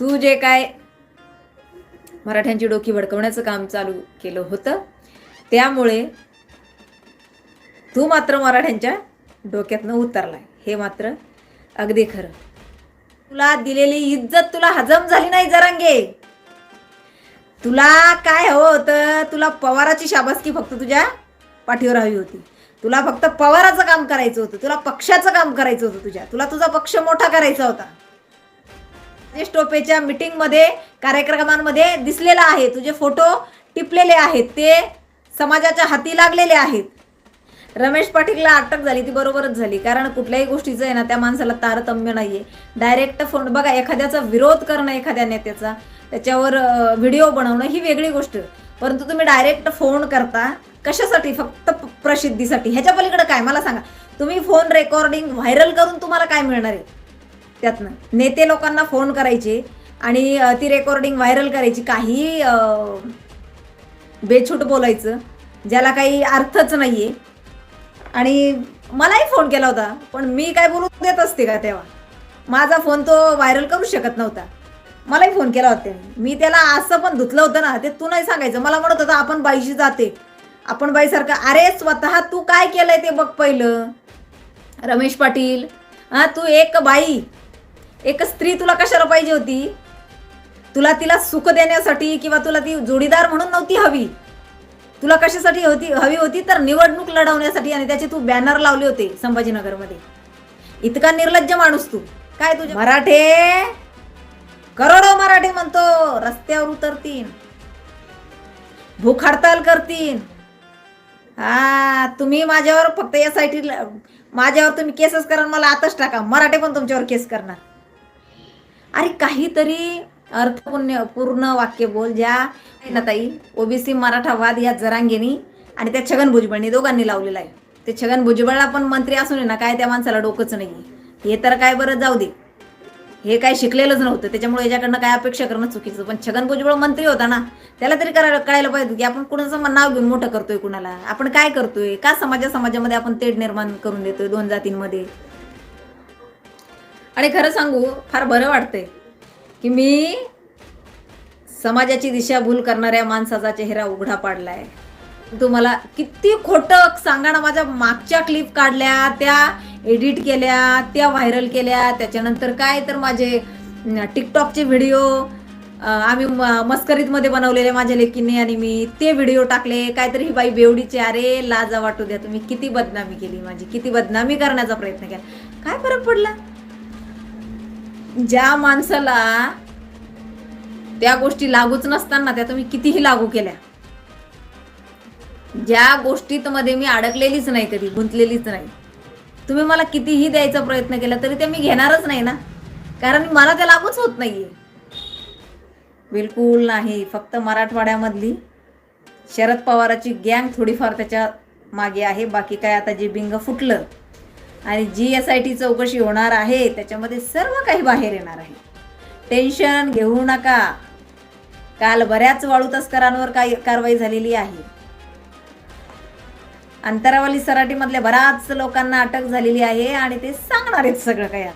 तू जे काय मराठ्यांची डोकी भडकवण्याचं काम चालू केलं होतं त्यामुळे तू मात्र मराठ्यांच्या डोक्यातनं उतरलाय. हे मात्र अगदी खरं. तुला दिलेली इज्जत तुला हजम झाली नाही जरांगे. तुला काय हवं होतं? तुला पवाराची शाबासकी फक्त तुझ्या पाठीवर हवी होती. तुला फक्त पवाराचं काम करायचं होतं. तुला पक्षाचं काम करायचं होतं तुझ्या. तुला तुझा पक्ष मोठा करायचा होता. राजेश टोपेच्या मीटिंगमध्ये कार्यक्रमांमध्ये दिसलेला आहे. तुझे फोटो टिपलेले आहेत. ते समाजाच्या हाती लागलेले आहेत. रमेश पाटीलला अटक झाली. ती बरोबरच झाली. कारण कुठल्याही गोष्टीचं आहे ना त्या माणसाला तारतम्य नाहीये. डायरेक्ट फोन बघा एखाद्याचा विरोध करणं एखाद्या नेत्याचा त्याच्यावर व्हिडिओ बनवणं ही वेगळी गोष्ट. परंतु तुम्ही डायरेक्ट फोन करता कशासाठी? फक्त प्रसिद्धीसाठी. ह्याच्या पलीकडे काय? मला सांगा. तुम्ही फोन रेकॉर्डिंग व्हायरल करून तुम्हाला काय मिळणार आहे? त्यातनं. नेते लोकांना फोन करायचे आणि ती रेकॉर्डिंग व्हायरल करायची. काही बेछूट बोलायचं ज्याला काही अर्थच नाही आहे आणि मलाही फोन केला होता पण मी काय बोलू देत असते का तेव्हा? माझा फोन तो व्हायरल करू शकत नव्हता. मलाही फोन केला होता मी त्याला असं पण धुतलं होतं ना ते तू नाही सांगायचं. मला म्हणत होता आपण बाईशी जाते. आपण बाईसारखं अरे स्वतः तू काय केलंय ते बघ पहिलं. रमेश पाटील हा तू एक बाई. एक स्त्री तुला कशाला पाहिजे होती? तुला तिला सुख देण्यासाठी किंवा तुला ती जोडीदार म्हणून नव्हती हवी. तुला कशासाठी होती हवी होती? तर निवडणूक लढवण्यासाठी आणि त्याचे तू बॅनर लावले होते संभाजीनगरमध्ये. इतका निर्लज्ज माणूस तू. काय तुझे मराठे! करोडो मराठी म्हणतो रस्त्यावर उतरतील भूक हडताल करतील हा तुम्ही माझ्यावर फक्त टी माझ्यावर तुम्ही केसेस करा मला आताच टाका. मराठे पण तुमच्यावर केस करणार. अरे काहीतरी अर्थपूर्ण पूर्ण वाक्य बोल ज्या ना ताई. ओबीसी मराठावाद या जरांगेनी आणि त्या छगन भुजबळनी दोघांनी लावलेला आहे. ते छगन भुजबळला पण मंत्री असून ना काय त्या माणसाला डोकंच नाही. हे तर काय बरं जाऊ दे. हे काय शिकलेलंच नव्हतं. त्याच्यामुळे याच्याकडनं काय अपेक्षा करणं चुकीचं. पण छगन भुजबळ मंत्री होता ना त्याला तरी करायला कळायला पाहिजे की आपण कुणाचं नाव घेऊन मोठं करतोय कुणाला. आपण काय करतोय? का समाजा समाजामध्ये आपण तेढ निर्माण करून देतोय दोन जातींमध्ये? आणि खरं सांगू फार बरं वाटतंय की मी समाजाची दिशाभूल करणाऱ्या माणसाचा चेहरा उघडा पाडलाय. तुम्हाला किती खोटं सांगा ना माझ्या मागच्या क्लिप काढल्या त्या एडिट केल्या त्या व्हायरल केल्या त्याच्यानंतर काय तर माझे टिकटॉकचे व्हिडिओ आम्ही म- मस्करीतमध्ये बनवलेले माझ्या लेकीने आणि मी ते व्हिडिओ टाकले. काहीतरी ही बाई बेवडीचे अरे लाजा वाटू द्या तुम्ही किती बदनामी केली माझी किती बदनामी करण्याचा प्रयत्न केला. काय फरक पडला? ज्या माणसाला त्या गोष्टी लागूच नसताना त्या तुम्ही कितीही लागू केल्या. ज्या गोष्टीत मध्ये मी अडकलेलीच नाही कधी गुंतलेलीच नाही. तुम्ही मला कितीही द्यायचा प्रयत्न केला तरी ते मी घेणारच नाही ना. कारण मला ते लागूच होत नाहीये. बिलकुल नाही. फक्त मराठवाड्यामधली शरद पवाराची गँग थोडीफार त्याच्यामागे आहे. बाकी काय आता जे बिंग फुटलं आणि जी एस आय टी चौकशी होणार आहे त्याच्यामध्ये सर्व काही बाहेर येणार आहे. टेन्शन घेऊ नका. काल बऱ्याच वाळू तस्करांवर काही कारवाई झालेली आहे. अंतरावली सराटीमधल्या बऱ्याच लोकांना अटक झालेली आहे आणि ते सांगणार आहेत सगळं काही